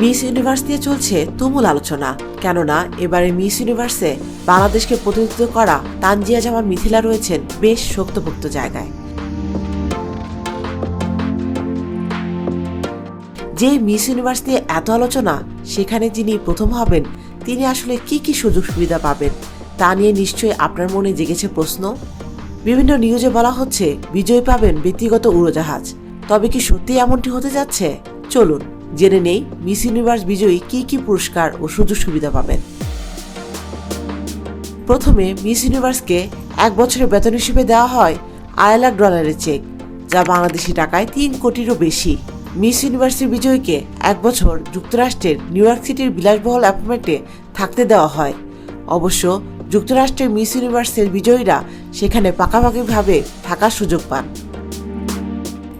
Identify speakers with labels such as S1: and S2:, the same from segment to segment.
S1: Miss universe নিয়ে চলছে তুমুল আলোচনা। কেননা এবারে মিস ইউনিভার্সে বাংলাদেশকে প্রতিনিধিত্ব করা তানজিয়া জামান মিথিলা রয়েছেন বেশ শক্তপোক্ত জায়গায়। যে মিস ইউনিভার্স নিয়ে এত আলোচনা, সেখানে যিনি প্রথম হবেন, তিনি আসলে কি কি সুযোগ সুবিধা পাবেন, তা নিয়ে নিশ্চয়ই আপনার মনে জেগেছে প্রশ্ন? বিভিন্ন নিউজে বলা হচ্ছে, বিজয় পাবেন ব্যক্তিগত উড়োজাহাজ। তবে কি সত্যি এমনটি হতে যাচ্ছে? চলুন। জেনে নেই মিস ইউনিভার্স বিজয়ী কি কি পুরস্কার ও সুযোগ সুবিধা পাবেন। প্রথমে মিস ইউনিভার্সকে এক বছরের বেতন হিসেবে দেওয়া হয় আড়াই লাখ ডলারের চেক, যা বাংলাদেশি টাকায় তিন কোটিরও বেশি। মিস ইউনিভার্সিটির বিজয়ীকে এক বছর যুক্তরাষ্ট্রের নিউ ইয়র্ক সিটির বিলাসবহুল অ্যাপার্টমেন্টে থাকতে দেওয়া হয়। অবশ্য যুক্তরাষ্ট্রের মিস ইউনিভার্সের বিজয়ীরা সেখানে পাকাপাকিভাবে থাকার সুযোগ পান।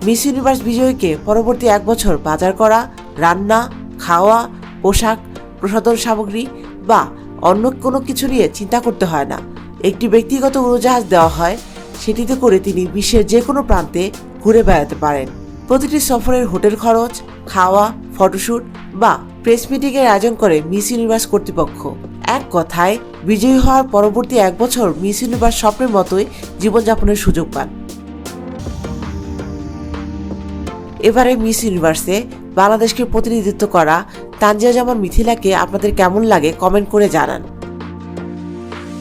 S1: মিস ইউনিভার্স বিজয়ীকে পরবর্তী এক বছর বাজার করা, রান্না, খাওয়া, পোশাক, প্রসাধন সামগ্রী বা অন্য কোনো কিছু নিয়ে চিন্তা করতে হয় না। একটি ব্যক্তিগত উড়োজাহাজ দেওয়া হয়, সেটিতে করে তিনি বিশ্বের যে কোনো প্রান্তে ঘুরে বেড়াতে পারেন। প্রতিটি সফরের হোটেল খরচ, খাওয়া ফটোশ্যুট বা প্রেস মিটিংয়ের আয়োজন করে মিস ইউনিভার্স কর্তৃপক্ষ। এক কথায়, বিজয়ী হওয়ার পরবর্তী এক বছর মিস ইউনিভার্স স্বপ্নের মতোই জীবনযাপনের সুযোগ পান। এবারে মিস ইউনিভার্সে বাংলাদেশকে প্রতিনিধিত্ব করা তানজিয়া জামান মিথিলাকে আপনাদের কেমন লাগে কমেন্ট করে জানান।